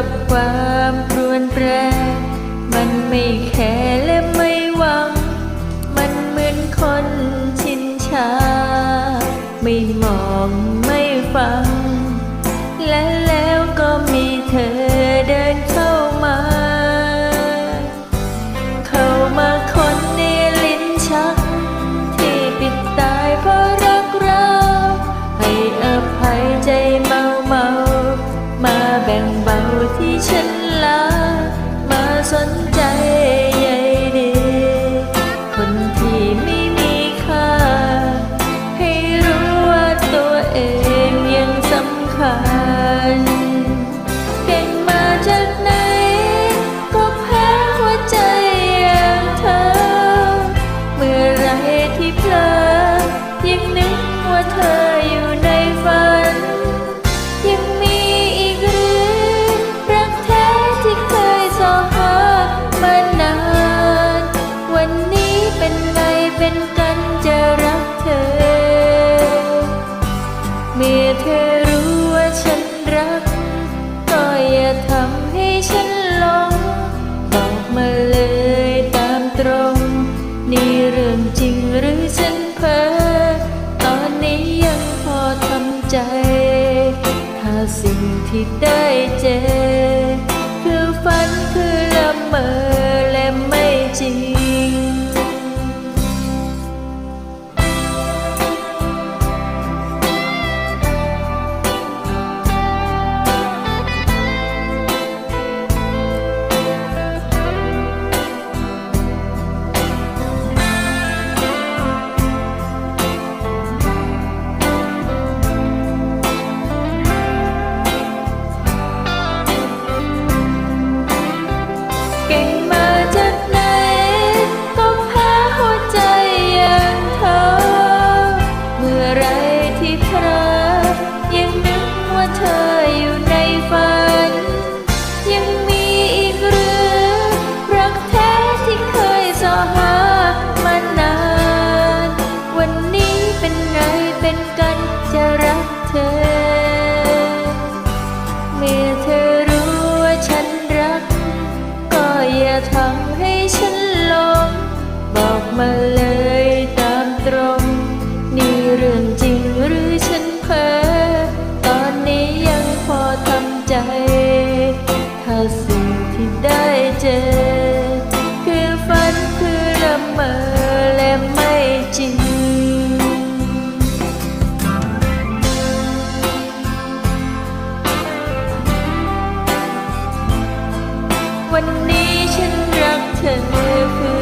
กับความรวนแปรมั สนใจใยดีคนที่ไม่มีค่า ให้รู้ว่าตัวเองยังสำคัญ เก่งมาจากไหน ก็แพ้หัวใจอย่างเธอ เมื่อไรที่เพลอยังนึกว่าเธออยู่ เป็นกันจะรักเธอ เมื่อเธอรู้ว่าฉันรัก ก็อย่าทำให้ฉันหลง บอกมาเลยตามตรง นี่เรื่องจริงหรือฉันเพ้อตอนนี้ยังพอทำใจ ถ้าสิ่งที่ได้เจอคือ ว่าเธออยู่ในฝัน ยังมีอีกหรือ รักแท้ที่เคยสอหามานาน วันนี้เป็นไงเป็นกันจะรักเธอ เมื่อเธอรู้ว่าฉันรัก ก็อย่าทำให้ฉันหลงบอกมา วันนี้ฉันรักเธอเพื่อ